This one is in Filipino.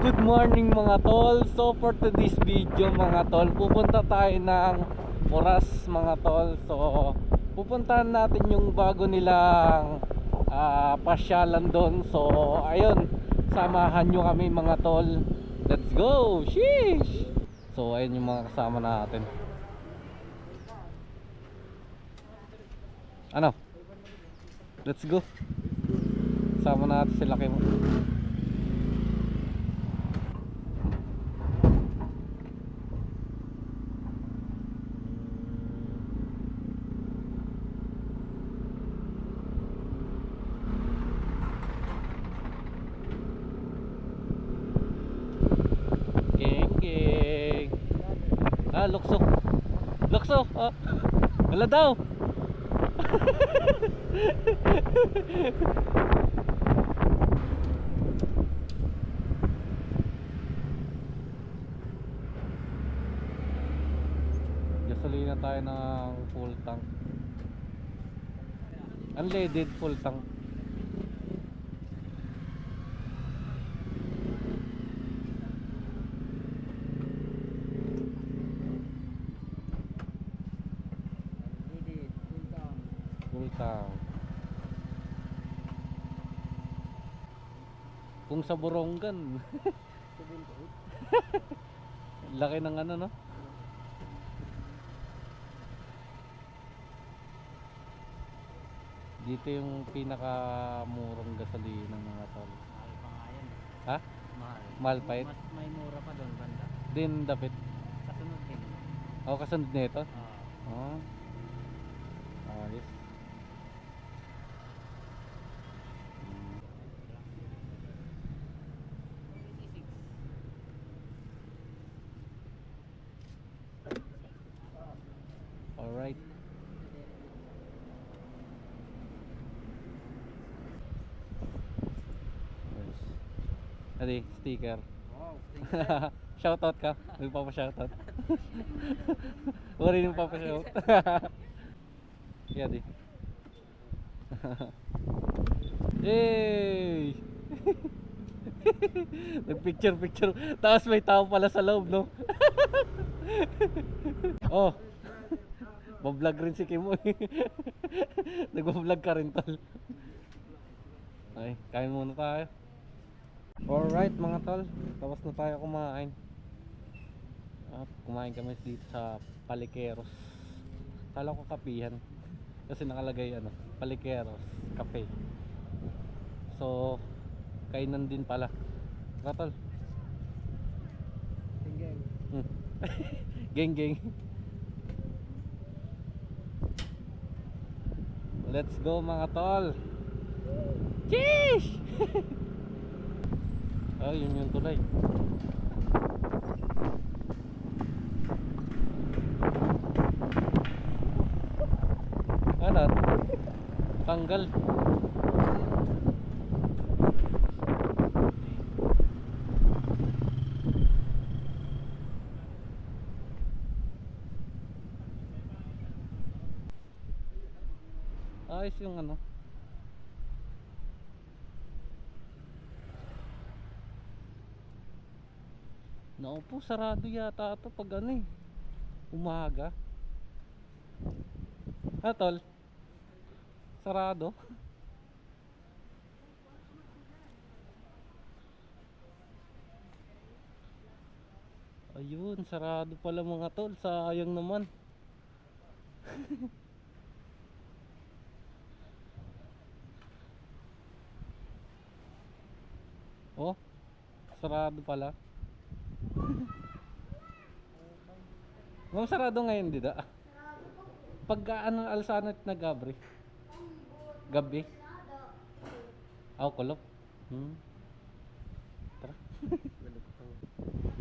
good morning mga tol. So for today's video mga tol, pupunta tayo ng oras mga tol. So pupuntahan natin yung bago nilang ah, pasyalan doon. So ayun, samahan nyo kami mga tol. Let's go! Sheesh! So ayun yung mga kasama natin. Ano? Let's go. Sama natin sila kay Geng. Ah, lukso. Lukso. Ah. Wala daw. Gasolina tayo ng full tank. Unleaded full tank. Full tank. Kung sa Borongan. Laki ng ano no? Dito yung pinakamurang gasolina ng mga tol. Mahal pa nga yan. Ha? Mahal. Mahal pa yun? Mas may mura pa doon banda. Din dapit. Kasunod din. Ako kasunod nito. Ah. Oh. Ayos. Adi, sticker. Wow, you. shoutout ka. May papa-shoutout. Wala rin papa-shout. Yan di. Yay! Nagpicture picture. Tapos may tao pala sa loob, no? oh. Bablog rin si Kim. eh. Nagbablog ka rin, tol. Ay, kain muna tayo. Alright mga tol, tapos na tayo kumain. At kumain kami dito sa Palikeros. Kala ko kapihan. Kasi nakalagay ano, Palikeros Cafe. So, kainan din pala. Tara tol. Tinggen. Hmm. geng geng. Let's go mga tol. Sheesh! oh, yun yung tulay. Ano? Tanggal. Ayos yung ano. Naupo, sarado yata ito pag ano eh. Umaga. Ha, tol? Sarado? Ayun, sarado pala mga tol. Sayang naman. Oh, sarado pala. Ma'am, sarado ngayon, di da? Pag ano, alsanat na gabri? Gabi? Aw, kulop. Hmm. Tara.